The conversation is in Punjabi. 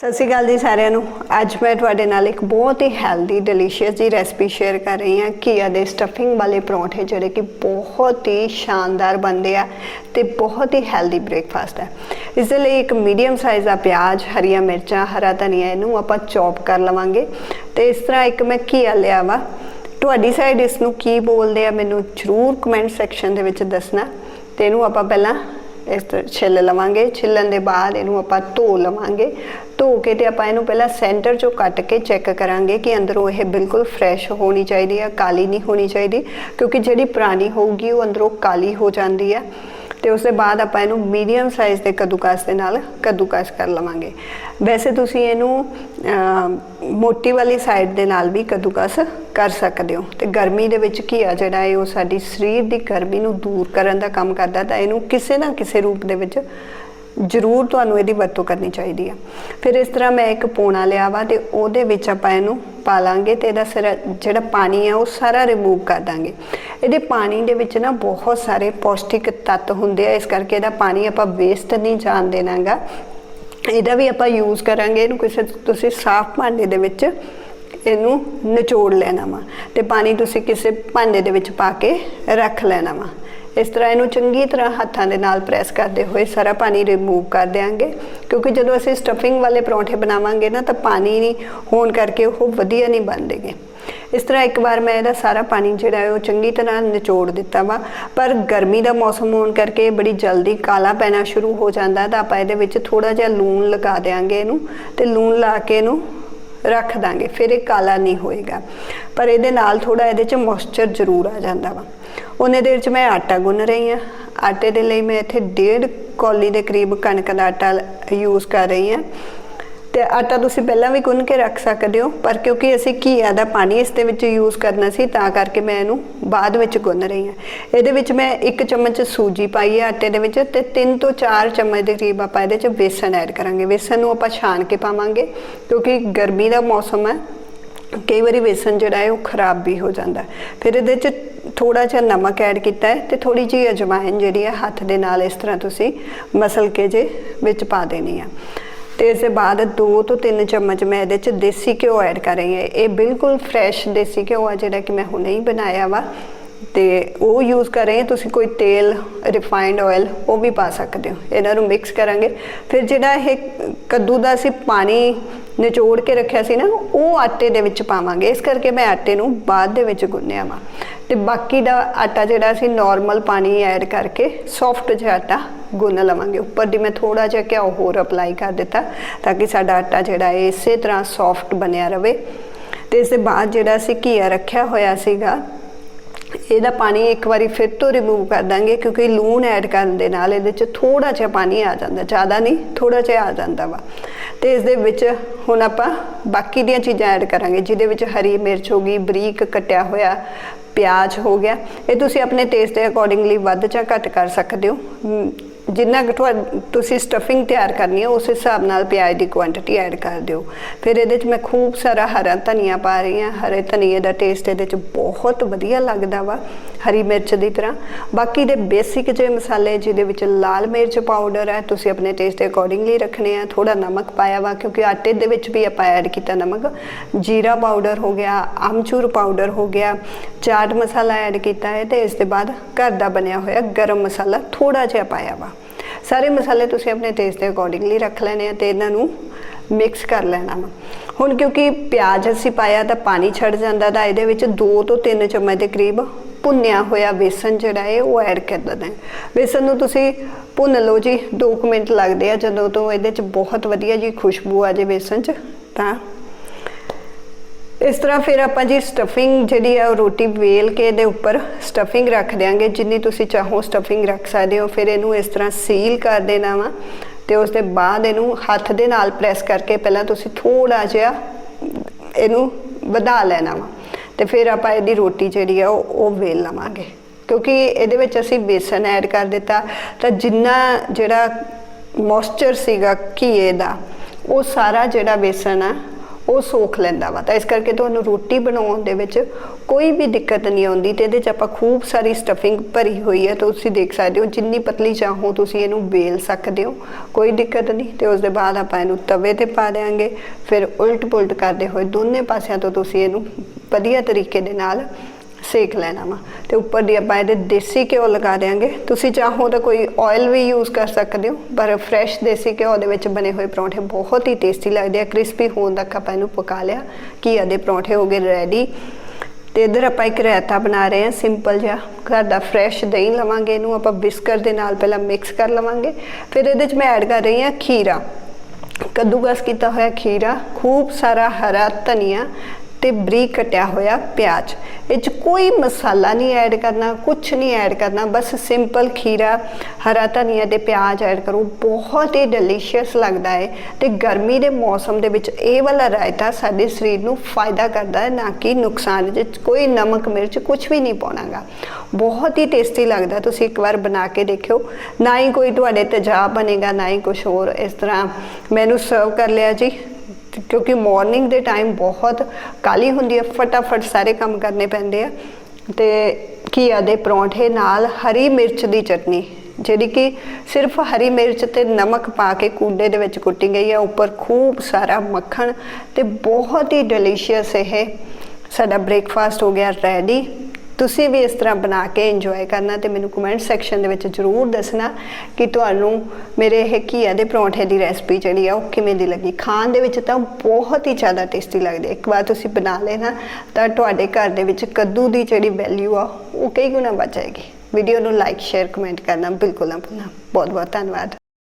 ਸਤਿ ਸ਼੍ਰੀ ਅਕਾਲ ਜੀ ਸਾਰਿਆਂ ਨੂੰ। ਅੱਜ ਮੈਂ ਤੁਹਾਡੇ ਨਾਲ ਇੱਕ ਬਹੁਤ ਹੀ ਹੈਲਦੀ ਡਿਲੀਸ਼ੀਅਸ ਜੀ ਰੈਸਪੀ ਸ਼ੇਅਰ ਕਰ ਰਹੀ ਹਾਂ, ਘੀਆ ਦੇ ਸਟਫਿੰਗ ਵਾਲੇ ਪਰੌਂਠੇ, ਜਿਹੜੇ ਕਿ ਬਹੁਤ ਹੀ ਸ਼ਾਨਦਾਰ ਬਣਦੇ ਆ ਤੇ ਬਹੁਤ ਹੀ ਹੈਲਦੀ ਬ੍ਰੇਕਫਾਸਟ ਹੈ ਇਸ ਦੇ ਲਈ ਇੱਕ ਮੀਡੀਅਮ ਸਾਈਜ਼ ਦਾ ਪਿਆਜ਼, ਹਰੀਆਂ ਮਿਰਚਾਂ, ਹਰਾ ਧਨੀਆ, ਇਹਨੂੰ ਆਪਾਂ ਚੌਪ ਕਰ ਲਵਾਂਗੇ। ਤੇ ਇਸ ਤਰ੍ਹਾਂ ਇੱਕ ਮੈਂ ਘੀਆ ਲਿਆ ਵਾ। ਤੁਹਾਡੀ ਸਾਈਡ ਇਸ ਨੂੰ ਕੀ ਬੋਲਦੇ ਆ, ਮੈਨੂੰ ਜਰੂਰ ਕਮੈਂਟ ਸੈਕਸ਼ਨ ਦੇ ਵਿੱਚ ਦੱਸਣਾ। ਤੇ ਇਹਨੂੰ ਆਪਾਂ ਪਹਿਲਾਂ ਇਸ ਤਰ੍ਹਾਂ ਛਿੱਲ ਲਵਾਂਗੇ, ਛਿੱਲਣ ਦੇ ਬਾਅਦ ਇਹਨੂੰ ਆਪਾਂ ਧੋ ਲਵਾਂਗੇ। ਧੋ ਕੇ ਤੇ ਆਪਾਂ ਇਹਨੂੰ ਪਹਿਲਾਂ ਸੈਂਟਰ ਚੋਂ ਕੱਟ ਕੇ ਚੈੱਕ ਕਰਾਂਗੇ ਕਿ ਅੰਦਰੋਂ ਇਹ ਬਿਲਕੁਲ ਫਰੈਸ਼ ਹੋਣੀ ਚਾਹੀਦੀ ਹੈ ਕਾਲੀ ਨਹੀਂ ਹੋਣੀ ਚਾਹੀਦੀ, ਕਿਉਂਕਿ ਜਿਹੜੀ ਪੁਰਾਣੀ ਹੋਊਗੀ ਉਹ ਅੰਦਰੋਂ ਕਾਲੀ ਹੋ ਜਾਂਦੀ ਹੈ ਤੇ ਉਸ ਦੇ ਬਾਅਦ ਆਪਾਂ ਇਹਨੂੰ ਮੀਡੀਅਮ ਸਾਈਜ਼ ਦੇ ਕੱਦੂਕਸ ਦੇ ਨਾਲ ਕੱਦੂਕਸ ਕਰ ਲਵਾਂਗੇ। ਵੈਸੇ ਤੁਸੀਂ ਇਹਨੂੰ ਮੋਟੀ ਵਾਲੀ ਸਾਈਡ ਦੇ ਨਾਲ ਵੀ ਕੱਦੂਕਸ ਕਰ ਸਕਦੇ ਹੋ। ਤੇ ਗਰਮੀ ਦੇ ਵਿੱਚ ਘੀਆ ਜਿਹੜਾ ਹੈ ਉਹ ਸਾਡੀ ਸਰੀਰ ਦੀ ਗਰਮੀ ਨੂੰ ਦੂਰ ਕਰਨ ਦਾ ਕੰਮ ਕਰਦਾ, ਤਾਂ ਇਹਨੂੰ ਕਿਸੇ ਨਾ ਕਿਸੇ ਰੂਪ ਦੇ ਵਿੱਚ ਜ਼ਰੂਰ ਤੁਹਾਨੂੰ ਇਹਦੀ ਵਰਤੋਂ ਕਰਨੀ ਚਾਹੀਦੀ ਆ। ਫਿਰ ਇਸ ਤਰ੍ਹਾਂ ਮੈਂ ਇੱਕ ਪੋਣਾ ਲਿਆ ਵਾ ਤੇ ਉਹਦੇ ਵਿੱਚ ਆਪਾਂ ਇਹਨੂੰ ਪਾ ਲਾਂਗੇ ਤੇ ਇਹਦਾ ਸਾਰਾ, ਜਿਹੜਾ ਪਾਣੀ ਆ ਉਹ ਸਾਰਾ ਰਿਮੂਵ ਕਰ ਦਾਂਗੇ। ਇਹਦੇ ਪਾਣੀ ਦੇ ਵਿੱਚ ਨਾ ਬਹੁਤ ਸਾਰੇ ਪੌਸ਼ਟਿਕ ਤੱਤ ਹੁੰਦੇ ਆ, ਇਸ ਕਰਕੇ ਇਹਦਾ ਪਾਣੀ ਆਪਾਂ ਵੇਸਟ ਨਹੀਂ ਜਾਣ ਦੇਣਾਗਾ। ਇਹਦਾ ਵੀ ਆਪਾਂ ਯੂਜ਼ ਕਰਾਂਗੇ, ਇਹਨੂੰ ਕਿਸੇ ਤੁਸੀਂ ਸਾਫ਼ ਭਾਂਡੇ ਦੇ ਵਿੱਚ ਇਹਨੂੰ ਨਿਚੋੜ ਲੈਣਾ ਵਾ ਤੇ ਪਾਣੀ ਤੁਸੀਂ ਕਿਸੇ ਭਾਂਡੇ ਦੇ ਵਿੱਚ ਪਾ ਕੇ ਰੱਖ ਲੈਣਾ ਵਾ। ਇਸ ਤਰ੍ਹਾਂ ਇਹਨੂੰ ਚੰਗੀ ਤਰ੍ਹਾਂ ਹੱਥਾਂ ਦੇ ਨਾਲ ਪ੍ਰੈਸ ਕਰਦੇ ਹੋਏ ਸਾਰਾ ਪਾਣੀ ਰਿਮੂਵ ਕਰ ਦਿਆਂਗੇ। ਕਿਉਂਕਿ ਜਦੋਂ ਅਸੀਂ ਸਟਫਿੰਗ ਵਾਲੇ ਪਰੌਂਠੇ ਬਣਾਵਾਂਗੇ ਨਾ, ਤਾਂ ਪਾਣੀ ਨਹੀਂ ਹੋਣ ਕਰਕੇ ਉਹ ਵਧੀਆ ਨਹੀਂ ਬਣਦੇਗੇ ਇਸ ਤਰ੍ਹਾਂ ਇੱਕ ਵਾਰ ਮੈਂ ਇਹਦਾ ਸਾਰਾ ਪਾਣੀ ਜਿਹੜਾ ਹੈ, ਉਹ ਚੰਗੀ ਤਰ੍ਹਾਂ ਨਿਚੋੜ ਦਿੱਤਾ ਵਾ। ਪਰ ਗਰਮੀ ਦਾ ਮੌਸਮ ਹੋਣ ਕਰਕੇ ਬੜੀ ਜਲਦੀ ਕਾਲਾ ਪੈਣਾ ਸ਼ੁਰੂ ਹੋ ਜਾਂਦਾ ਤਾਂ ਆਪਾਂ ਇਹਦੇ ਵਿੱਚ ਥੋੜਾ ਜਿਹਾ ਲੂਣ ਲਗਾ ਦੇਾਂਗੇ ਇਹਨੂੰ। ਤੇ ਲੂਣ ਲਾ ਕੇ ਇਹਨੂੰ ਰੱਖ ਦਾਂਗੇ, ਫਿਰ ਇਹ ਕਾਲਾ ਨਹੀਂ ਹੋਏਗਾ। ਪਰ ਇਹਦੇ ਨਾਲ ਥੋੜਾ ਇਹਦੇ 'ਚ ਮੋਇਸਚਰ ਜ਼ਰੂਰ ਆ ਜਾਂਦਾ ਵਾ। ਉਹਨੇ ਦੇਰ 'ਚ ਮੈਂ ਆਟਾ ਗੁੰਨ ਰਹੀ ਹਾਂ। ਆਟੇ ਦੇ ਲਈ ਮੈਂ ਇੱਥੇ ਡੇਢ ਕੌਲੀ ਦੇ ਕਰੀਬ ਕਣਕ ਦਾ ਆਟਾ ਯੂਜ਼ ਕਰ ਰਹੀ ਹਾਂ। ਤੇ ਆਟਾ ਤੁਸੀਂ ਪਹਿਲਾਂ ਵੀ ਗੁੰਨ ਕੇ ਰੱਖ ਸਕਦੇ ਹੋ, ਪਰ ਕਿਉਂਕਿ ਅਸੀਂ ਘੀਆ ਦਾ ਪਾਣੀ ਇਸ ਦੇ ਵਿੱਚ ਯੂਜ਼ ਕਰਨਾ ਸੀ, ਤਾਂ ਕਰਕੇ ਮੈਂ ਇਹਨੂੰ ਬਾਅਦ ਵਿੱਚ ਗੁੰਨ ਰਹੀ ਹਾਂ। ਇਹਦੇ ਵਿੱਚ ਮੈਂ 1 ਚਮਚ ਸੂਜੀ ਪਾਈ ਹੈ ਆਟੇ ਦੇ ਵਿੱਚ ਤੇ 3 ਤੋਂ 4 ਚਮਚ ਦੇ ਕਰੀਬ ਆਪਾਂ ਇਹਦੇ 'ਚ ਵੇਸਣ ਐਡ ਕਰਾਂਗੇ। ਵੇਸਣ ਨੂੰ ਆਪਾਂ ਛਾਣ ਕੇ ਪਾਵਾਂਗੇ, ਕਿਉਂਕਿ ਗਰਮੀ ਦਾ ਮੌਸਮ ਹੈ, ਕਈ ਵਾਰੀ ਵੇਸਣ ਜਿਹੜਾ ਹੈ ਉਹ ਖਰਾਬ ਵੀ ਹੋ ਜਾਂਦਾ। ਫਿਰ ਇਹਦੇ 'ਚ ਥੋੜਾ ਜਿਹਾ ਨਮਕ ਐਡ ਕੀਤਾ ਹੈ ਤੇ ਥੋੜੀ ਜਿਹੀ ਅਜਵਾਇਨ ਜਿਹੜੀ ਹੈ ਹੱਥ ਦੇ ਨਾਲ ਇਸ ਤਰ੍ਹਾਂ ਤੁਸੀਂ ਮਸਲ ਕੇ ਜੇ ਵਿੱਚ ਪਾ ਦੇਣੀ ਆ। ਤੇ ਇਸ ਦੇ ਬਾਅਦ 2 ਤੋਂ 3 ਚਮਚ ਮੈਂ ਇਹਦੇ 'ਚ ਦੇਸੀ ਘਿਓ ਐਡ ਕਰ ਰਹੀ ਹਾਂ। ਇਹ ਬਿਲਕੁਲ ਫਰੈਸ਼ ਦੇਸੀ ਘਿਓ ਆ ਜਿਹੜਾ ਕਿ ਮੈਂ ਹੁਣੇ ਹੀ ਬਣਾਇਆ ਵਾ। ਤੇ ਉਹ ਯੂਜ਼ ਕਰ ਰਹੇ ਹਾਂ। ਤੁਸੀਂ ਕੋਈ ਤੇਲ ਰਿਫਾਈਨਡ ਆਇਲ ਉਹ ਵੀ ਪਾ ਸਕਦੇ ਹੋ। ਇਹਨਾਂ ਨੂੰ ਮਿਕਸ ਕਰਾਂਗੇ। ਫਿਰ ਜਿਹੜਾ ਇਹ ਕੱਦੂ ਦਾ ਅਸੀਂ ਪਾਣੀ ਨਿਚੋੜ ਕੇ ਰੱਖਿਆ ਸੀ ਨਾ, ਉਹ ਆਟੇ ਦੇ ਵਿੱਚ ਪਾਵਾਂਗੇ। ਇਸ ਕਰਕੇ ਮੈਂ ਆਟੇ ਨੂੰ ਬਾਅਦ ਦੇ ਵਿੱਚ ਗੁੰਨਿਆ ਵਾ। ਤੇ ਬਾਕੀ ਦਾ ਆਟਾ ਜਿਹੜਾ ਅਸੀਂ ਨਾਰਮਲ ਪਾਣੀ ਐਡ ਕਰਕੇ ਸੌਫਟ ਜਿਹਾ ਆਟਾ ਗੁੰਨ ਲਵਾਂਗੇ। ਉੱਪਰ ਦੀ ਮੈਂ ਥੋੜਾ ਜਿਹਾ ਘਿਓ ਹੋਰ ਅਪਲਾਈ ਕਰ ਦਿੱਤਾ ਤਾਂ ਕਿ ਸਾਡਾ ਆਟਾ ਜਿਹੜਾ ਹੈ ਇਸੇ ਤਰ੍ਹਾਂ ਸੌਫਟ ਬਣਿਆ ਰਵੇ। ਤੇ ਇਸ ਦੇ ਬਾਅਦ ਜਿਹੜਾ ਅਸੀਂ ਘੀਆ ਰੱਖਿਆ ਹੋਇਆ ਸੀਗਾ ਇਹਦਾ ਪਾਣੀ ਇੱਕ ਵਾਰੀ ਫਿਰ ਤੋਂ ਰਿਮੂਵ ਕਰ ਦਾਂਗੇ ਕਿਉਂਕਿ ਲੂਣ ਐਡ ਕਰਨ ਦੇ ਨਾਲ ਇਹਦੇ 'ਚ ਥੋੜਾ ਜਿਹਾ ਪਾਣੀ ਆ ਜਾਂਦਾ, ਜ਼ਿਆਦਾ ਨਹੀਂ ਥੋੜਾ ਜਿਹਾ ਆ ਜਾਂਦਾ ਵਾ। ਤੇ ਇਸ ਦੇ ਵਿੱਚ ਹੁਣ ਆਪਾਂ ਬਾਕੀ ਦੀਆਂ ਚੀਜ਼ਾਂ ਐਡ ਕਰਾਂਗੇ, ਜਿਹਦੇ ਵਿੱਚ ਹਰੀ ਮਿਰਚ ਹੋ ਗਈ, ਬਰੀਕ ਕੱਟਿਆ ਹੋਇਆ ਪਿਆਜ਼ ਹੋ ਗਿਆ। ਇਹ ਤੁਸੀਂ ਆਪਣੇ ਟੇਸਟ ਦੇ ਅਕੋਰਡਿੰਗਲੀ ਵੱਧ ਜਾਂ ਘੱਟ ਕਰ ਸਕਦੇ ਹੋ। ਜਿੰਨਾ ਕੁ ਤੁਹਾ- ਤੁਸੀਂ ਸਟਫਿੰਗ ਤਿਆਰ ਕਰਨੀ ਹੈ ਉਸ ਹਿਸਾਬ ਨਾਲ ਪਿਆਜ਼ ਦੀ ਕੁਆਂਟੀਟੀ ਐਡ ਕਰ ਦਿਓ। ਫਿਰ ਇਹਦੇ 'ਚ ਮੈਂ ਖੂਬ ਸਾਰਾ ਹਰਾ ਧਨੀਆ ਪਾ ਰਹੀ ਹਾਂ ਹਰੇ ਧਨੀਏ ਦਾ ਟੇਸਟ ਇਹਦੇ 'ਚ ਬਹੁਤ ਵਧੀਆ ਲੱਗਦਾ ਵਾ, ਹਰੀ ਮਿਰਚ ਦੀ ਤਰ੍ਹਾਂ। ਬਾਕੀ ਦੇ ਬੇਸਿਕ ਜਿਹੇ ਮਸਾਲੇ ਜਿਹਦੇ ਵਿੱਚ ਲਾਲ ਮਿਰਚ ਪਾਊਡਰ ਹੈ ਤੁਸੀਂ ਆਪਣੇ ਟੇਸਟ ਦੇ ਅਕੋਰਡਿੰਗਲੀ ਰੱਖਣੇ ਆ। ਥੋੜਾ ਨਮਕ ਪਾਇਆ ਵਾ, ਕਿਉਂਕਿ ਆਟੇ ਦੇ ਵਿੱਚ ਵੀ ਆਪਾਂ ਐਡ ਕੀਤਾ ਨਮਕ। ਜੀਰਾ ਪਾਊਡਰ ਹੋ ਗਿਆ, ਆਮਚੂਰ ਪਾਊਡਰ ਹੋ ਗਿਆ, ਚਾਟ ਮਸਾਲਾ ਐਡ ਕੀਤਾ ਹੈ ਤੇ ਇਸ ਦੇ ਬਾਅਦ ਘਰ ਦਾ ਬਣਿਆ ਹੋਇਆ ਗਰਮ ਮਸਾਲਾ ਥੋੜਾ ਜਿਹਾ ਪਾਇਆ ਵਾ। ਸਾਰੇ ਮਸਾਲੇ ਤੁਸੀਂ ਆਪਣੇ ਟੇਸਟ ਦੇ ਅਕੋਰਡਿੰਗਲੀ ਰੱਖ ਲੈਣੇ ਆ ਤੇ ਇਹਨਾਂ ਨੂੰ ਮਿਕਸ ਕਰ ਲੈਣਾ ਵਾ। ਹੁਣ ਕਿਉਂਕਿ ਪਿਆਜ਼ ਅਸੀਂ ਪਾਇਆ ਤਾਂ ਪਾਣੀ ਛੱਡ ਜਾਂਦਾ ਤਾਂ ਇਹਦੇ ਵਿੱਚ 2 ਤੋਂ 3 ਚਮਚ ਦੇ ਕਰੀਬ ਭੁੰਨਿਆ ਹੋਇਆ ਬੇਸਨ ਜਿਹੜਾ ਹੈ ਉਹ ਐਡ ਕਰ ਦਿੰਦੇ ਹਾਂ। ਬੇਸਨ ਨੂੰ ਤੁਸੀਂ ਭੁੰਨ ਲਓ ਜੀ 2 ਮਿੰਟ ਲੱਗਦੇ ਆ। ਜਦੋਂ ਤੋਂ ਇਹਦੇ ਚ ਬਹੁਤ ਵਧੀਆ ਜੀ ਖੁਸ਼ਬੂ ਆ ਜੇ ਬੇਸਨ ਚ, ਤਾਂ ਇਸ ਤਰ੍ਹਾਂ ਫਿਰ ਆਪਾਂ ਜੀ ਸਟਫਿੰਗ ਜਿਹੜੀ ਆ ਉਹ ਰੋਟੀ ਵੇਲ ਕੇ ਇਹਦੇ ਉੱਪਰ ਸਟਫਿੰਗ ਰੱਖ ਦਿਆਂਗੇ। ਜਿੰਨੀ ਤੁਸੀਂ ਚਾਹੋ ਸਟਫਿੰਗ ਰੱਖ ਸਕਦੇ ਹੋ। ਫਿਰ ਇਹਨੂੰ ਇਸ ਤਰ੍ਹਾਂ ਸੀਲ ਕਰ ਦੇਣਾ ਵਾ ਤੇ ਉਸ ਦੇ ਬਾਅਦ ਇਹਨੂੰ ਹੱਥ ਦੇ ਨਾਲ ਪ੍ਰੈਸ ਕਰਕੇ ਪਹਿਲਾਂ ਤੁਸੀਂ ਥੋੜਾ ਜਿਹਾ ਇਹਨੂੰ ਵਧਾ ਲੈਣਾ ਵਾ ਤੇ ਫਿਰ ਆਪਾਂ ਇਹਦੀ ਰੋਟੀ ਜਿਹੜੀ ਆ ਉਹ ਉਹ ਵੇਲ ਲਵਾਂਗੇ। ਕਿਉਂਕਿ ਇਹਦੇ ਵਿੱਚ ਅਸੀਂ ਬੇਸਨ ਐਡ ਕਰ ਦਿੱਤਾ। ਤਾਂ ਜਿੰਨਾ ਜਿਹੜਾ ਮੋਇਸਚਰ ਸੀਗਾ ਘੀਏ ਦਾ, ਉਹ ਸਾਰਾ ਜਿਹੜਾ ਬੇਸਨ ਆ ਉਹ ਸੋਖ ਲੈਂਦਾ ਵਾ। ਤਾਂ ਇਸ ਕਰਕੇ ਤੁਹਾਨੂੰ ਰੋਟੀ ਬਣਾਉਣ ਦੇ ਵਿੱਚ ਕੋਈ ਵੀ ਦਿੱਕਤ ਨਹੀਂ ਆਉਂਦੀ ਤੇ ਇਹਦੇ 'ਚ ਆਪਾਂ ਖੂਬ ਸਾਰੀ ਸਟਫਿੰਗ ਭਰੀ ਹੋਈ ਹੈ, ਤੁਸੀਂ ਦੇਖ ਸਕਦੇ ਹੋ, ਜਿੰਨੀ ਪਤਲੀ ਚਾਹੋ ਤੁਸੀਂ ਇਹਨੂੰ ਵੇਲ ਸਕਦੇ ਹੋ, ਕੋਈ ਦਿੱਕਤ ਨਹੀਂ। ਤੇ ਉਸ ਦੇ ਬਾਅਦ ਆਪਾਂ ਇਹਨੂੰ ਤਵੇ ਤੇ ਪਾ ਦੇਾਂਗੇ ਫਿਰ ਉਲਟ ਪੁਲਟ ਕਰਦੇ ਹੋਏ ਦੋਨੇ ਪਾਸਿਆਂ ਤੋਂ ਤੁਸੀਂ ਇਹਨੂੰ ਵਧੀਆ ਤਰੀਕੇ ਦੇ ਨਾਲ ਸੇਕ ਲੈਣਾ ਵਾ। ਤੇ ਉੱਪਰ ਦੀ ਆਪਾਂ ਇਹਦੇ ਦੇਸੀ ਘਿਓ ਲਗਾ ਦੇਾਂਗੇ ਤੁਸੀਂ ਚਾਹੋ ਤਾਂ ਕੋਈ ਆਇਲ ਵੀ ਯੂਜ਼ ਕਰ ਸਕਦੇ ਹੋ, ਪਰ ਫਰੈਸ਼ ਦੇਸੀ ਘਿਓ ਦੇ ਵਿੱਚ ਬਣੇ ਹੋਏ ਪਰੌਂਠੇ ਬਹੁਤ ਹੀ ਟੇਸਟੀ ਲੱਗਦੇ ਆ। ਕ੍ਰਿਸਪੀ ਹੋਣ ਤੱਕ ਆਪਾਂ ਇਹਨੂੰ ਪਕਾ ਲਿਆ। ਘੀਆ ਦੇ ਪਰੌਂਠੇ ਹੋ ਗਏ ਰੈਡੀ ਤੇ ਇਧਰ ਆਪਾਂ ਇੱਕ ਰਾਇਤਾ ਬਣਾ ਰਹੇ ਹਾਂ ਸਿੰਪਲ ਜਿਹਾ। ਘਰ ਦਾ ਫਰੈਸ਼ ਦਹੀਂ ਲਵਾਂਗੇ ਇਹਨੂੰ। ਆਪਾਂ ਬਿਸਕਟ ਦੇ ਨਾਲ ਪਹਿਲਾਂ ਮਿਕਸ ਕਰ ਲਵਾਂਗੇ। ਫਿਰ ਇਹਦੇ ਵਿੱਚ ਮੈਂ ਐਡ ਕਰ ਰਹੀ ਹਾਂ ਖੀਰਾ। ਕੱਦੂਕਸ ਕੀਤਾ ਹੋਇਆ ਖੀਰਾ। ਖੂਬ ਸਾਰਾ ਹਰਾ ਧਨੀਆ। ਤੇ ਬਰੀਕ ਕਟਿਆ ਹੋਇਆ ਪਿਆਜ਼। ਇਹ 'ਚ ਕੋਈ ਮਸਾਲਾ ਨਹੀਂ ਐਡ ਕਰਨਾ ਕੁਝ ਨਹੀਂ ਐਡ ਕਰਨਾ, ਬਸ ਸਿੰਪਲ ਖੀਰਾ, ਹਰਾ ਧਨੀਆ ਤੇ ਪਿਆਜ਼ ਐਡ ਕਰੋ। ਬਹੁਤ ਹੀ ਡਿਲੀਸ਼ੀਅਸ ਲੱਗਦਾ ਹੈ ਤੇ ਗਰਮੀ ਦੇ ਮੌਸਮ ਦੇ ਵਿੱਚ ਇਹ ਵਾਲਾ ਰਾਇਤਾ ਸਾਡੇ ਸਰੀਰ ਨੂੰ ਫਾਇਦਾ ਕਰਦਾ ਹੈ ਨਾ ਕਿ ਨੁਕਸਾਨ ਜਿਹ 'ਚ ਕੋਈ ਨਮਕ, ਮਿਰਚ ਕੁਝ ਵੀ ਨਹੀਂ ਪਾਉਣਾਗਾ। ਬਹੁਤ ਹੀ ਟੇਸਟੀ ਲੱਗਦਾ, ਤੁਸੀਂ ਇੱਕ ਵਾਰ ਬਣਾ ਕੇ ਦੇਖਿਓ। ਨਾ ਹੀ ਕੋਈ ਤੁਹਾਡੇ ਤੇਜ਼ਾਬ ਬਣੇਗਾ, ਨਾ ਹੀ ਕੁਝ ਹੋਰ। ਇਸ ਤਰ੍ਹਾਂ ਮੈਨੂੰ ਸਰਵ ਕਰ ਲਿਆ ਜੀ। ਕਿਉਂਕਿ ਮਾਰਨਿੰਗ ਦੇ ਟਾਈਮ ਬਹੁਤ ਕਾਲੀ ਹੁੰਦੀ ਹੈ, ਫਟਾਫਟ ਸਾਰੇ ਕੰਮ ਕਰਨੇ ਪੈਂਦੇ ਆ। ਤੇ ਘੀਆ ਦੇ ਪਰੌਂਠੇ ਨਾਲ ਹਰੀ ਮਿਰਚ ਦੀ ਚਟਨੀ, ਜਿਹੜੀ ਕਿ ਸਿਰਫ ਹਰੀ ਮਿਰਚ ਤੇ ਨਮਕ ਪਾ ਕੇ ਕੁੰਡੇ ਦੇ ਵਿੱਚ ਕੁੱਟੀ ਗਈ ਹੈ ਉੱਪਰ ਖੂਬ ਸਾਰਾ ਮੱਖਣ ਤੇ ਬਹੁਤ ਹੀ ਡਿਲੀਸ਼ੀਅਸ ਇਹ ਸਾਡਾ ਬ੍ਰੇਕਫਾਸਟ ਹੋ ਗਿਆ ਰੈਡੀ ਤੁਸੀਂ ਵੀ ਇਸ ਤਰ੍ਹਾਂ ਬਣਾ ਕੇ ਇੰਜੋਏ ਕਰਨਾ ਤੇ ਮੈਨੂੰ ਕਮੈਂਟ ਸੈਕਸ਼ਨ ਦੇ ਵਿੱਚ ਜਰੂਰ ਦੱਸਣਾ ਕਿ ਤੁਹਾਨੂੰ ਮੇਰੇ ਇਹ ਘੀਆ ਦੇ ਪਰੌਂਠੇ ਦੀ ਰੈਸਪੀ ਜਿਹੜੀ ਆ ਉਹ ਕਿਵੇਂ ਦੀ ਲੱਗੀ। ਖਾਣ ਦੇ ਵਿੱਚ ਤਾਂ ਬਹੁਤ ਹੀ ਜ਼ਿਆਦਾ ਟੇਸਟੀ ਲੱਗਦੀ ਹੈ ਇੱਕ ਵਾਰ ਤੁਸੀਂ ਬਣਾ ਲੈਣਾ ਤਾਂ ਤੁਹਾਡੇ ਘਰ ਦੇ ਵਿੱਚ ਕੱਦੂ ਦੀ ਜਿਹੜੀ ਵੈਲਿਊ ਆ, ਉਹ ਕਈ ਗੁਣਾ ਵੱਧ ਜਾਏਗੀ। ਵੀਡੀਓ ਨੂੰ ਲਾਈਕ ਸ਼ੇਅਰ ਕਮੈਂਟ ਕਰਨਾ ਬਿਲਕੁਲ ਨਾ ਭੁੱਲਣਾ। ਬਹੁਤ ਬਹੁਤ ਧੰਨਵਾਦ।